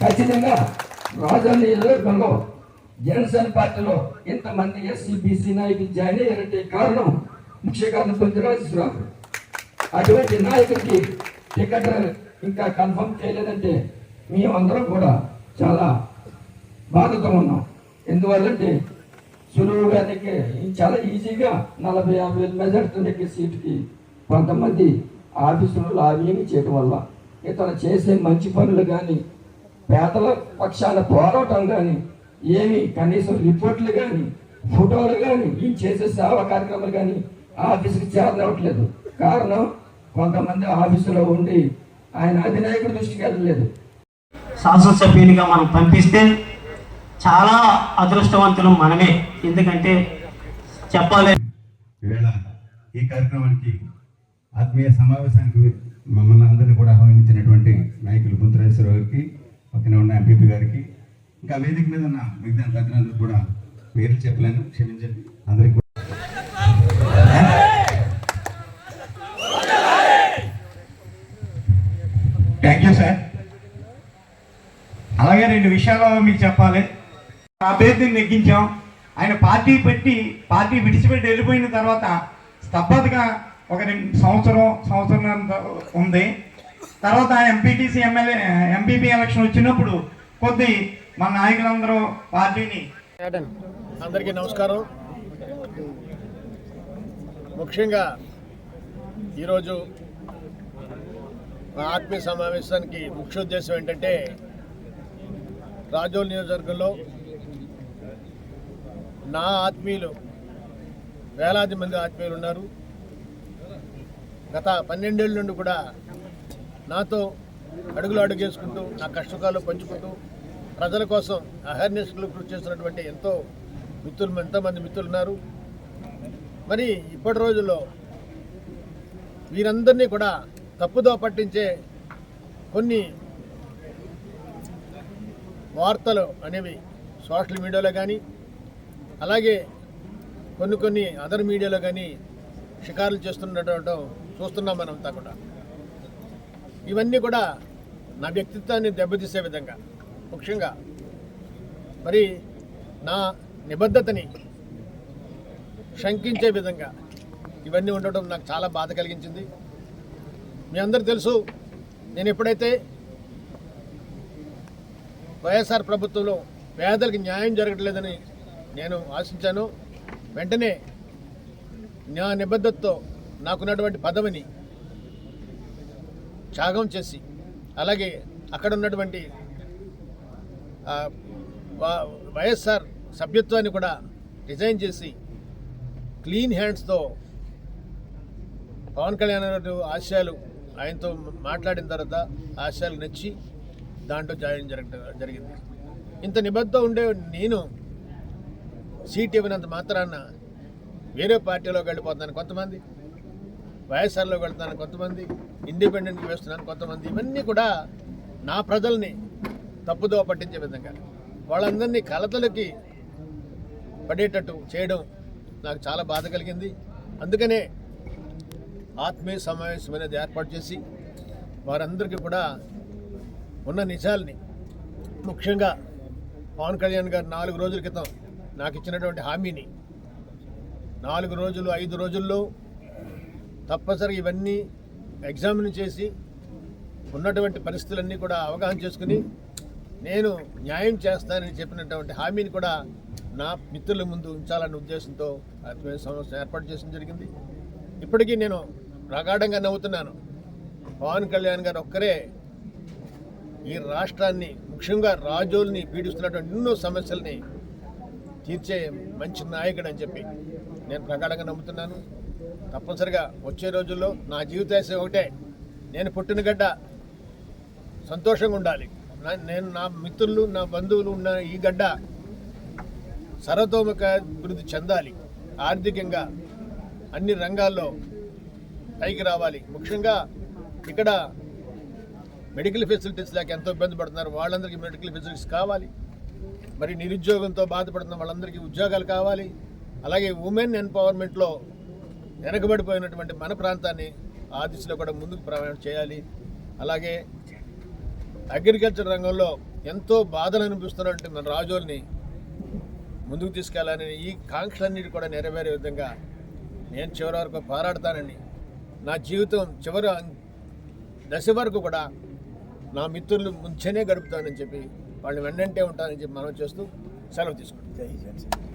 ఖచ్చితంగా రాజన్న నియోజకవర్గంలో జనసేన పార్టీలో ఇంతమంది ఎస్సీ బీసీ నాయకులు జాయిన్ అయ్యారంటే కారణం ముఖ్య కారణం పొందిరాజరావు అటువంటి నాయకుడికి టికెట్ ఇంకా కన్ఫర్మ్ చేయలేదంటే మేమందరం కూడా చాలా బాధతో ఉన్నాం. ఎందువల్లంటే సులువుగా దగ్గర చాలా ఈజీగా నలభై యాభై వేల మెజార్టీ దగ్గర సీటుకి కొంతమంది ఆఫీసులు లాబింగ్ చేయడం వల్ల ఇతను చేసే మంచి పనులు కానీ పేదల పక్షాన పోరాటం కానీ ఏమి కనీసం రిపోర్ట్లు కానీ ఫోటోలు కానీ ఈయన చేసే సేవా కార్యక్రమాలు కానీ ఆఫీసుకి చేరనివ్వట్లేదు కారణం కొంతమంది ఆఫీసులో ఉండి ఆయన అధినాయకుడి దృష్టికి వెళ్ళలేదు. శాసనసభ్యునిగా మనం పంపిస్తే చాలా అదృష్టవంతులు మనమే. ఎందుకంటే చెప్పాలి ఈవేళ ఈ కార్యక్రమానికి ఆత్మీయ సమావేశానికి మమ్మల్ని అందరినీ కూడా ఆహ్వానించినటువంటి నాయకులు గుంతరేశ్వరరావు గారికి పక్కన ఉన్న ఎంపీపీ గారికి. ఇంకా వేదిక మీద ఉన్న మిగతా తగ్గినందుకు కూడా పేర్లు చెప్పలేను క్షమించండి. అందరికి థ్యాంక్ యూ సార్. అలాగే రెండు విషయాలు మీకు చెప్పాలి. అభ్యర్థిని నెగ్గించాం. ఆయన పార్టీ పెట్టి పార్టీ విడిచిపెట్టి వెళ్ళిపోయిన తర్వాత స్తబ్దతగా ఒక రెండు సంవత్సరం సంవత్సరం ఉంది. తర్వాత ఎంపీటీసీ ఎమ్మెల్యే ఎంపీపీ ఎలక్షన్ వచ్చినప్పుడు కొద్ది మన నాయకులందరూ పార్టీని అందరికీ నమస్కారం. ముఖ్యంగా ఈరోజు ఆత్మీయ సమావేశానికి ముఖ్య ఉద్దేశం ఏంటంటే రాజోల్ నియోజకవర్గంలో నా ఆత్మీయులు వేలాది మంది ఆత్మీయులు ఉన్నారు. గత పన్నెండేళ్ళ నుండి కూడా నాతో అడుగులు అడుగేసుకుంటూ నా కష్టకాలు పంచుకుంటూ ప్రజల కోసం అవేర్నెస్లు కృషి చేసినటువంటి ఎంతో మిత్రులు ఎంతోమంది మిత్రులు ఉన్నారు. మరి ఇప్పటి రోజుల్లో వీరందరినీ కూడా తప్పుదో పట్టించే కొన్ని వార్తలు అనేవి సోషల్ మీడియాలో కానీ అలాగే కొన్ని కొన్ని అదర్ మీడియాలో కానీ షికారులు చేస్తున్నటువంటి చూస్తున్నాం మనం అంతా కూడా. ఇవన్నీ కూడా నా వ్యక్తిత్వాన్ని దెబ్బతీసే విధంగా ముఖ్యంగా మరి నా నిబద్ధతని శంకించే విధంగా ఇవన్నీ ఉండటం నాకు చాలా బాధ కలిగించింది. మీ అందరు తెలుసు నేను ఎప్పుడైతే వైఎస్ఆర్ ప్రభుత్వంలో పేదలకు న్యాయం జరగట్లేదని నేను ఆశించాను వెంటనే నా నిబద్ధతతో నాకున్నటువంటి పదవిని త్యాగం చేసి అలాగే అక్కడ ఉన్నటువంటి వైఎస్ఆర్ సభ్యత్వాన్ని కూడా రిజైన్ చేసి క్లీన్ హ్యాండ్స్తో పవన్ కళ్యాణ్ గారు ఆశయాలు ఆయనతో మాట్లాడిన తర్వాత ఆశయాలు నచ్చి దాంట్లో జాయిన్ జరగ జరిగింది. ఇంత నిబద్ధత ఉండే నేను సీట్ ఇవ్వనంత మాత్రాన వేరే పార్టీలోకి వెళ్ళిపోతున్నాను కొంతమంది. వైఎస్ఆర్లోకి వెళ్తున్నాను కొంతమంది ఇండిపెండెంట్కి వేస్తున్నాను కొంతమంది. ఇవన్నీ కూడా నా ప్రజల్ని తప్పుదో పట్టించే విధంగా. వాళ్ళందరినీ కలతలకి పడేటట్టు చేయడం నాకు చాలా బాధ కలిగింది. అందుకనే ఆత్మీయ సమావేశం అనేది ఏర్పాటు చేసి వారందరికీ కూడా ఉన్న నిజాల్ని ముఖ్యంగా పవన్ కళ్యాణ్ గారు నాలుగు రోజుల క్రితం నాకు ఇచ్చినటువంటి హామీని నాలుగు రోజులు ఐదు రోజుల్లో తప్పనిసరిగా ఇవన్నీ ఎగ్జామిన్ చేసి ఉన్నటువంటి పరిస్థితులన్నీ కూడా అవగాహన చేసుకుని నేను న్యాయం చేస్తానని చెప్పినటువంటి హామీని కూడా నా మిత్రుల ముందు ఉంచాలన్న ఉద్దేశంతో ఆత్మీయ సమావేశం ఏర్పాటు చేయడం జరిగింది. ఇప్పటికీ నేను ప్రగాఢంగా నవ్వుతున్నాను. పవన్ కళ్యాణ్ గారు ఒక్కరే ఈ రాష్ట్రాన్ని ముఖ్యంగా రాజోల్ని పీడిస్తున్నటువంటి ఎన్నో సమస్యల్ని తీర్చే మంచి నాయకుడు అని చెప్పి నేను ప్రగాఢంగా నమ్ముతున్నాను. తప్పనిసరిగా వచ్చే రోజుల్లో నా జీవితాశయం ఒకటే. నేను పుట్టిన గడ్డ సంతోషంగా ఉండాలి. నా- నేను నా మిత్రులు నా బంధువులు ఉన్న ఈ గడ్డ సర్వతోముఖ అభివృద్ధి చెందాలి. ఆర్థికంగా అన్ని రంగాల్లో పైకి రావాలి. ముఖ్యంగా ఇక్కడ మెడికల్ ఫెసిలిటీస్ లేక ఎంతో ఇబ్బంది పడుతున్నారు. వాళ్ళందరికీ మెడికల్ ఫెసిలిటీస్ కావాలి. మరి నిరుద్యోగంతో బాధపడుతున్న వాళ్ళందరికీ ఉద్యోగాలు కావాలి. అలాగే ఉమెన్ ఎంపవర్మెంట్లో వెనకబడిపోయినటువంటి మన ప్రాంతాన్ని ఆ దిశలో కూడా ముందుకు ప్రయాణం చేయాలి. అలాగే అగ్రికల్చర్ రంగంలో ఎంతో బాధలు అనిపిస్తున్నటువంటి మన రాజులని ముందుకు తీసుకెళ్ళాలని ఈ కాంక్షలన్నిటి కూడా నెరవేరే విధంగా నేను చివరి వరకు పోరాడతానని నా జీవితం చివరి దశ వరకు కూడా నా మిత్రులు ముంచెనే గడుపుతానని చెప్పి వాళ్ళు వెన్నంటే ఉంటానని చెప్పి మనం చేస్తూ సెలవు తీసుకుంటాం